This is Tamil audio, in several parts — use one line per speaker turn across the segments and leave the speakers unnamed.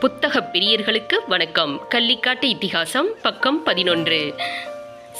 புத்தகப் பிரியர்களுக்கு வணக்கம். கள்ளிக்காட்டு இத்திகாசம் பக்கம் பதினொன்று.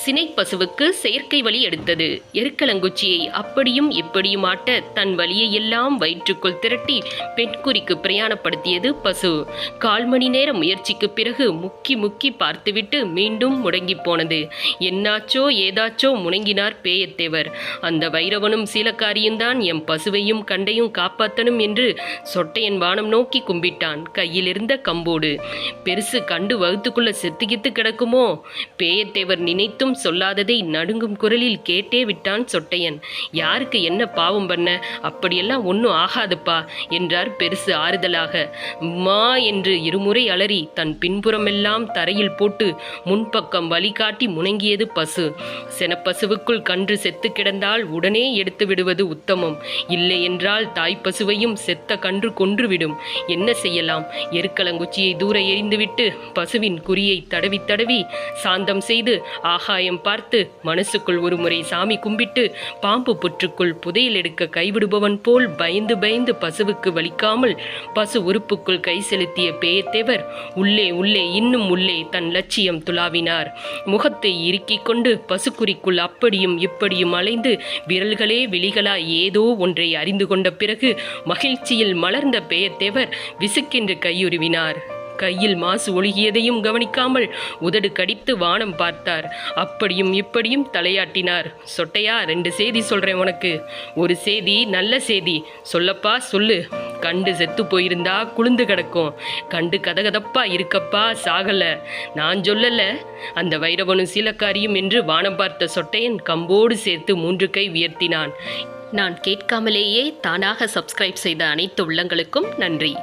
சினை பசுவுக்கு செயற்கை வழி எடுத்தது. எருக்கலங்குச்சியை அப்படியும் இப்படியும் ஆட்ட தன் வலியை எல்லாம் வயிற்றுக்குள் திரட்டி பெண்குறிக்கு பிரயாணப்படுத்தியது பசு. கால் மணி நேர முயற்சிக்கு பிறகு முக்கி முக்கி பார்த்துவிட்டு மீண்டும் முடங்கி போனது. என்னாச்சோ ஏதாச்சோ முணங்கினார் பேயத்தேவர். அந்த வைரவனும் சீலக்காரியும்தான் எம் பசுவையும் கண்டையும் காப்பாத்தனும் என்று சொட்டையன் வானம் நோக்கி கும்பிட்டான். கையிலிருந்த கம்போடு. பெருசு கண்டு வகுத்துக்குள்ள செத்துக்கித்து கிடக்குமோ? பேயத்தேவர் நினைத்து நினைத்தும் சொல்லாததை நடுங்கும் குரலில் கேட்டே விட்டான் சொட்டையன். யாருக்கு என்ன பாவம் பண்ண? அப்படியெல்லாம் ஒன்றும் ஆகாதுப்பா என்றார் பெருசு ஆறுதலாக. மா என்று இருமுறை அலறி தன் பின்புறமெல்லாம் தரையில் போட்டு முன்பக்கம் வழிகாட்டி முணங்கியது பசு. செனப்பசுவுக்குள் கன்று செத்து கிடந்தால் உடனே எடுத்து விடுவது உத்தமம். இல்லை என்றால் தாய்ப்பசுவையும் செத்த கன்று கொன்றுவிடும் என்ன செய்யலாம்? எருக்கலங்குச்சியை தூர எரிந்துவிட்டு பசுவின் குறியை தடவி தடவி சாந்தம் செய்து ஆஹா ஆகாயம் பார்த்து மனசுக்குள் ஒருமுறை சாமி கும்பிட்டு பாம்பு புற்றுக்குள் புதையல் எடுக்க கைவிடுபவன் போல் பயந்து பயந்து பசுவுக்கு வலிக்காமல் பசு உறுப்புக்குள் கை செலுத்திய பேயத்தேவர் உள்ளே உள்ளே இன்னும் உள்ளே தன் லட்சியம் துளாவினார். முகத்தை இறுக்கிக் கொண்டு பசுக்குறிக்குள் அப்படியும் இப்படியும் அலைந்து விரல்களே விழிகளாய் ஏதோ ஒன்றை அறிந்து கொண்ட பிறகு மகிழ்ச்சியில் மலர்ந்த பேயத்தேவர் விசுக்கென்று கையுருவினார். கையில் மாசு ஒழுகியதையும் கவனிக்காமல் உதடு கடித்து வானம் பார்த்தார். அப்படியும் இப்படியும் தலையாட்டினார். சொட்டையா ரெண்டு செய்தி சொல்றேன் உனக்கு. ஒரு செய்தி நல்ல செய்தி சொல்லப்பா சொல்லு. கண்டு செத்து போயிருந்தா குளிந்து கிடக்கும். கண்டு கதகதப்பா இருக்கப்பா சாகல. நான் சொல்லல. அந்த வைரவனும் சீலக்காரியும் என்று வானம் பார்த்த சொட்டையன் கம்போடு சேர்த்து மூன்று கை உயர்த்தினான். நான் கேட்காமலேயே தானாக சப்ஸ்கிரைப் செய்த அனைத்து உள்ளங்களுக்கும் நன்றி.